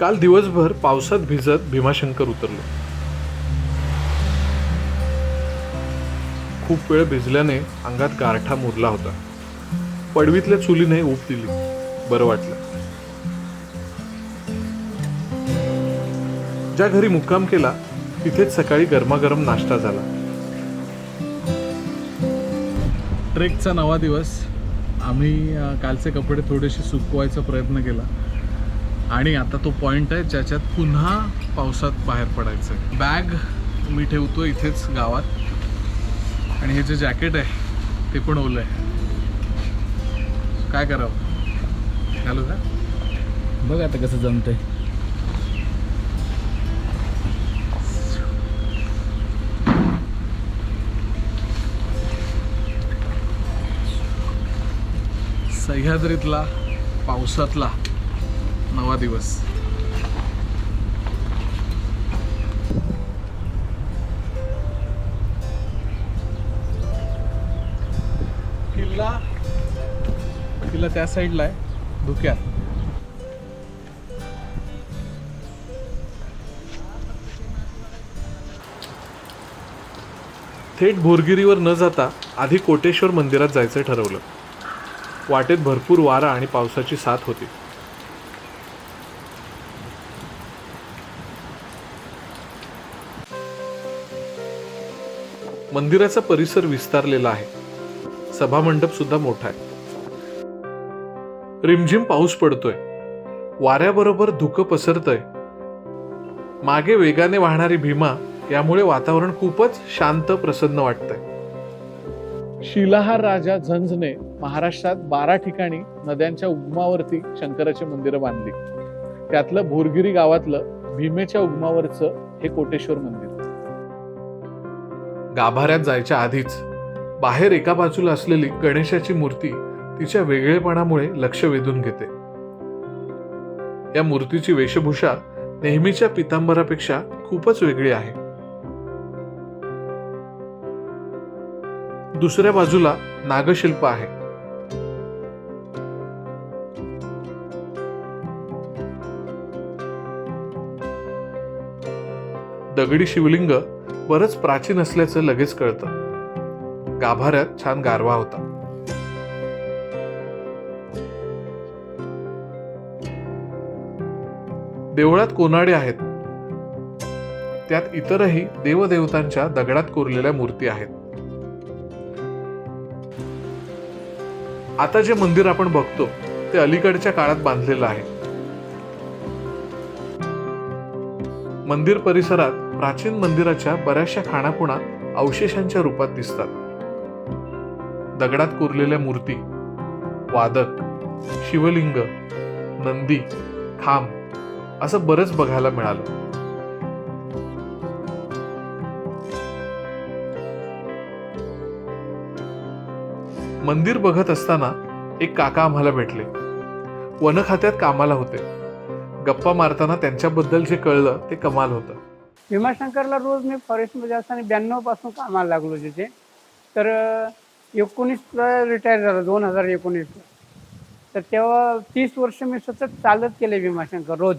काल दिवसभर पावसात भिजत भीमाशंकर उतरलो. खूप वेळ भिजल्याने अंगात गारठा मुरला होता. पडवीतल्या चुलीने ऊब दिली. बरं वाटलं. ज्या घरी मुक्काम केला तिथेच सकाळी गरमागरम नाश्ता झाला. ट्रेकचा नवा दिवस. आम्ही कालचे कपडे थोडेसे सुकवायचा प्रयत्न केला. आणि आता तो पॉईंट आहे ज्याच्यात पुन्हा पावसात बाहेर पडायचं आहे बॅग मी ठेवतो इथेच गावात. आणि हे जे जॅकेट आहे ते पण ओलं आहे. काय करावं? घालू का? बघ आता कसं जमतंय. सह्याद्रीतला पावसातला. नवा दिवस. किल्ला किल्ला त्या साईडला आहे धुक्यात. थेट भोरगिरीवर न जाता आधी कोटेश्वर मंदिरात जायचं ठरवलं. वाटेत भरपूर वारा आणि पावसाची साथ होती. मंदिराचा परिसर विस्तारलेला आहे. सभामंडप सुद्धा मोठा आहे. रिमझिम पाऊस पडतोय. वाऱ्याबरोबर धुकं पसरतय. मागे वेगाने वाहणारी भीमा यामुळे वातावरण खूपच शांत प्रसन्न वाटतंय. शिलाहार राजा झंझने महाराष्ट्रात बारा ठिकाणी नद्यांच्या उगमावरती शंकराची मंदिरं बांधली. त्यातलं भोरगिरी गावातलं भीमेच्या उगमावरचं हे कोटेश्वर मंदिर. गाभाऱ्यात जायच्या आधीच. बाहेर एका बाजूला असलेली गणेशाची मूर्ती तिच्या वेगळेपणामुळे लक्ष वेधून घेते. या मूर्तीची वेशभूषा नेहमीच्या पितांबरापेक्षा खूपच वेगळी आहे. दुसऱ्या बाजूला नागशिल्प आहे. दगडी शिवलिंग बरंच प्राचीन असल्याचं लगेच कळतं. गाभाऱ्यात छान गारवा होता. देवळात कोनाडे आहेत. त्यात इतरही देवदेवतांच्या दगडात कोरलेल्या मूर्ती आहेत. आता जे मंदिर आपण बघतो ते अलीकडच्या काळात बांधलेलं आहे. मंदिर परिसरात प्राचीन मंदिराच्या बऱ्याचशा खाणाखुणा अवशेषांच्या रूपात दिसतात. दगडात कोरलेल्या मूर्ती वादक शिवलिंग नंदी खांब असं बरंच बघायला मिळालं. मंदिर बघत असताना एक काका आम्हाला भेटले. वन खात्यात कामाला होते. गप्पा मारताना त्यांच्याबद्दल जे कळलं ते कमाल होतं. भीमाशंकरला रोज मी फॉरेस्टमध्ये असताना ब्याण्णवपासून कामाला लागलो तिथे तर एकोणीसला रिटायर झालो दोन हजार एकोणीसला. तर तेव्हा तीस वर्ष मी सतत चालत केले भीमाशंकर रोज.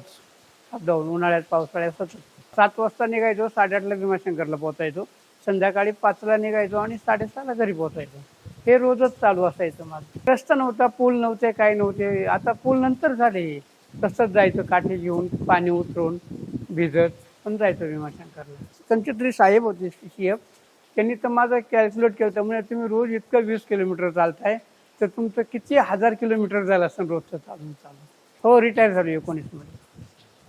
अपडाऊन उन्हाळ्यात पावसाळ्यात सतत. सात वाजता निघायचो साडेआठला भीमाशंकरला पोहोचायचो. संध्याकाळी पाचला निघायचो आणि साडेसहाला घरी पोहोचायचो. हे रोजच चालू असायचं माझं. रस्ता नव्हता पूल नव्हते काय नव्हते. आता पूल नंतर झाले तसंच जायचं काठी घेऊन पाणी उतरून भिजत. पण जायचं भीमाशंकरला त्यांचे साहेब होते सी एफ. त्यांनी तर माझं कॅल्क्युलेट केलं होतं. म्हणजे तुम्ही रोज इतकं वीस किलोमीटर चालताय तर तुमचं किती हजार किलोमीटर झालं असं रोजचं चालून चालून? हो रिटायर झालो एकोणीसमध्ये.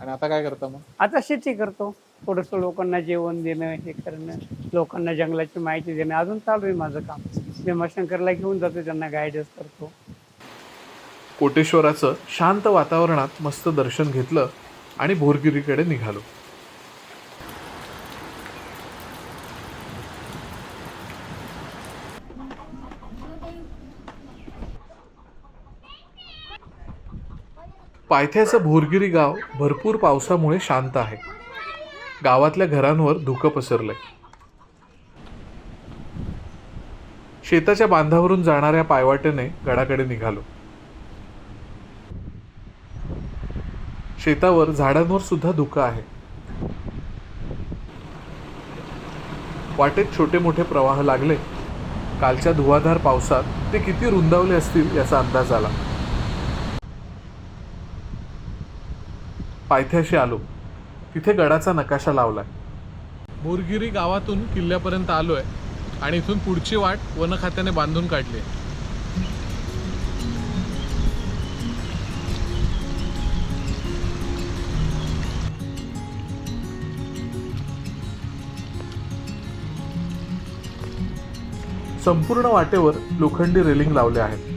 आणि आता काय करता मग? आता शेती करतो. थोडंसं लोकांना जेवण देणं हे करणं लोकांना जंगलाची माहिती देणं. अजून चालू आहे माझं काम. भीमाशंकरला घेऊन जातो त्यांना गायडन्स करतो. कोटेश्वराचं शांत वातावरणात मस्त दर्शन घेतलं आणि भोरगिरीकडे निघालो. पायथ्याचं भोरगिरी गाव भरपूर पावसामुळे शांत आहे. गावातल्या घरांवर धुकं पसरलंय. शेताच्या बांधावरून जाणाऱ्या पायवाटेने गडाकडे निघालो. शेतावर झाडांवर सुद्धा धुकं आहे. वाटेत छोटे मोठे प्रवाह लागले. कालच्या धुवाधार पावसात ते किती रुंदावले असतील याचा अंदाज आला. पायथ्याशी आलो. तिथे गडाचा नकाशा लावलाय. बोरगिरी गावातून किल्ल्यापर्यंत आलोय आणि इथून पुढची वाट वन खात्याने बांधून काढली. आहे. संपूर्ण वाटेवर लोखंडी रेलिंग लावले आहेत.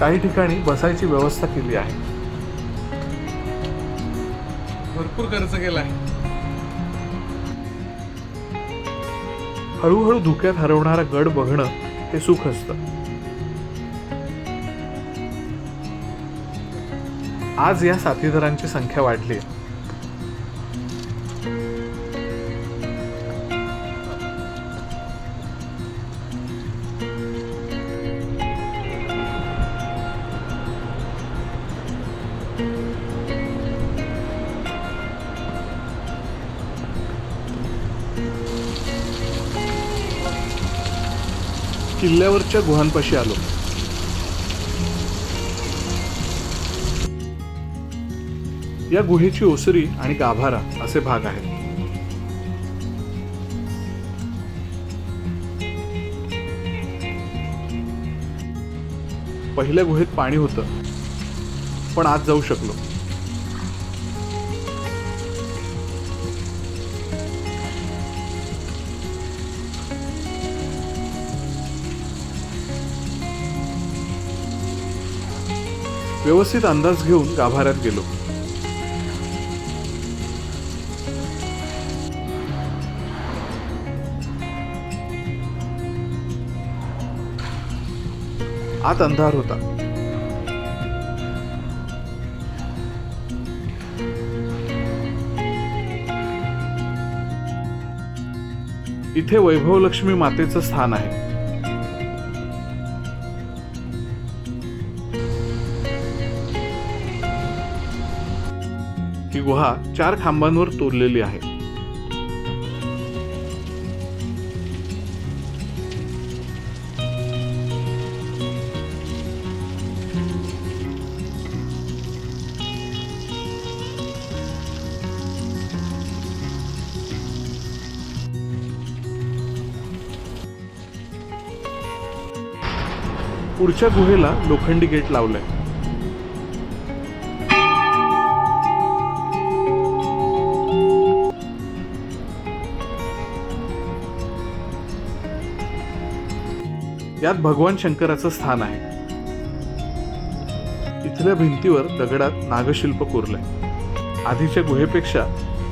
काही ठिकाणी बसायची व्यवस्था केली आहे. भरपूर खर्च केलाय हळूहळू धुक्यात हरवणारा गड बघणं हे सुख असतं. आज या साथीदारांची संख्या वाढली आहे. किल्ल्यावरच्या गुहांपाशी आलो. या गुहेची ओसरी आणि गाभारा असे भाग आहेत. पहिल्या गुहेत पाणी होतं पण आज जाऊ शकलो. व्यवस्थित अंदाज घेऊन गाभाऱ्यात गेलो. आत अंधार होता. इथे वैभवलक्ष्मी मातेचं स्थान आहे. ही गुहा चार खांबांवर तोरलेली आहे. पुढच्या गुहेला लोखंडी गेट लावलंय. यात भगवान शंकराचं स्थान आहे. इथल्या भिंतीवर दगडात नागशिल्प कोरलंय. आधीच्या गुहेपेक्षा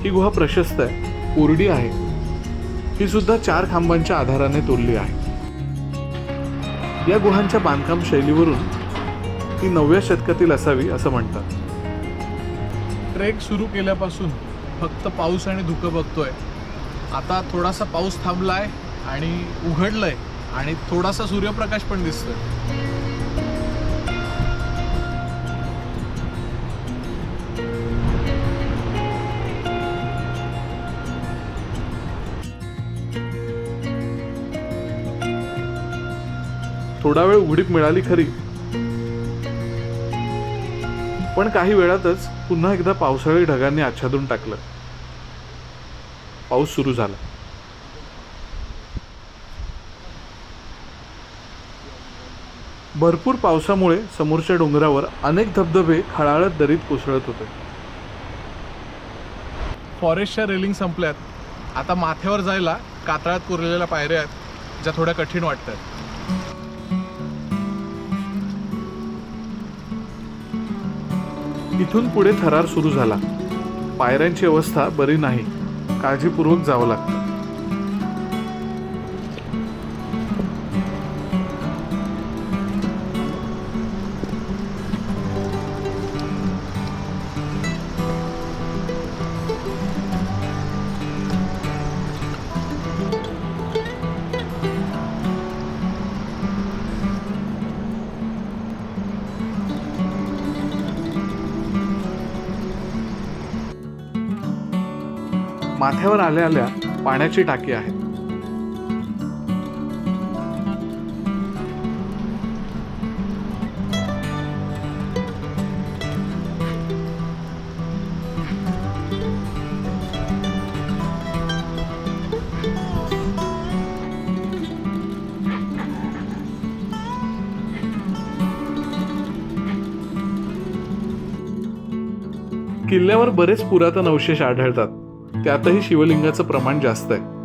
ही गुहा प्रशस्त आहे कोरडी आहे. ही सुद्धा चार खांबांच्या आधाराने तोडली आहे. या गुहांच्या बांधकाम शैलीवरून ती नवव्या शतकातील असावी असं म्हणतात. ट्रेक सुरू केल्यापासून फक्त पाऊस आणि धुकं बघतोय. आता थोडासा पाऊस थांबलाय आणि उघडलंय. आणि थोडासा सूर्यप्रकाश पण दिसतोय. थोडा वेळ उघडीप मिळाली खरी. पण काही वेळातच पुन्हा एकदा पावसाळी ढगांनी आच्छादून टाकलं. पाऊस सुरू झाला. भरपूर पावसामुळे समोरच्या डोंगरावर अनेक धबधबे खळाळत दरीत कोसळत होते. फॉरेस्टच्या रेलिंग संपल्यात. आता माथ्यावर जायला कातळात कोरलेल्या पायऱ्या आहेत ज्या थोड्या कठीण वाटतात. इथून पुढे थरार सुरू झाला. पायऱ्यांची अवस्था बरी नाही. काळजीपूर्वक जावं लागतं. माथ्यावर आल्या आल्या पाण्याची टाकी आहे. किल्ल्यावर बरेच पुरातन अवशेष आढळतात. त्यातही शिवलिंगाचं प्रमाण जास्त आहे.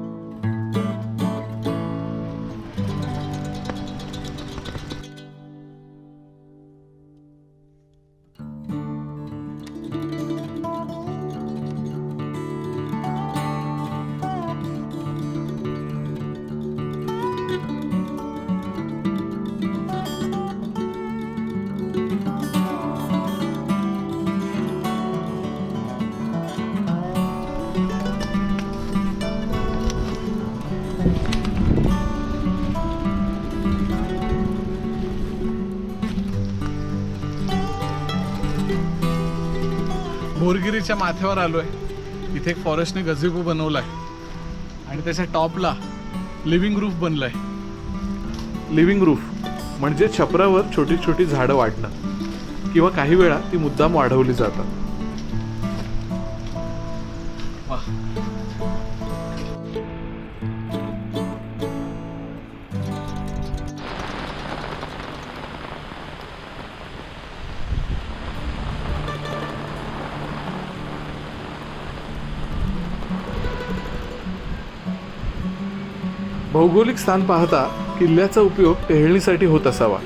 बोरगिरीच्या माथ्यावर आलो आहे इथे एक फॉरेस्टने गझीब बनवला आहे आणि त्याच्या टॉपला लिव्हिंग रूफ बनला आहे लिव्हिंग रूफ म्हणजे छपरावर छोटी छोटी झाडं वाढणं. किंवा काही वेळा ती मुद्दाम वाढवली जातात. भौगोलिक स्थान पाहता किल्ल्याचा उपयोग टेहळणीसाठी होत असावा.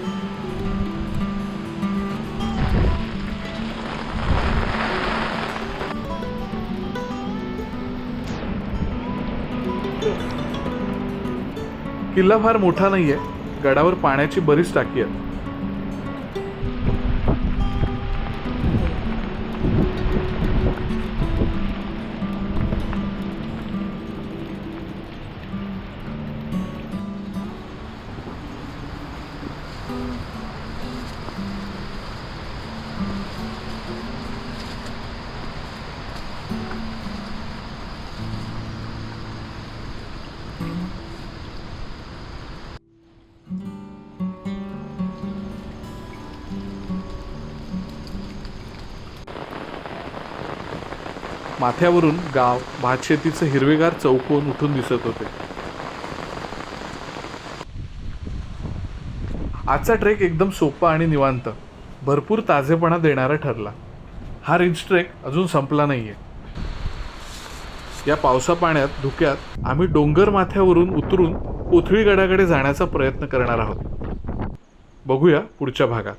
किल्ला फार मोठा नाहीये. गडावर पाण्याची बरीच टाकी आहे माथ्यावरून गाव भातशेतीचं हिरवेगार चौकोन उठून दिसत होते. आजचा ट्रेक एकदम सोपा आणि निवांत. भरपूर ताजेपणा देणारा ठरला. हा रिंच ट्रेक अजून संपला नाहीये. या पावसा पाण्यात धुक्यात आम्ही डोंगर माथ्यावरून उतरून कोथळी गडाकडे जाण्याचा प्रयत्न करणार आहोत. बघूया पुढच्या भागात.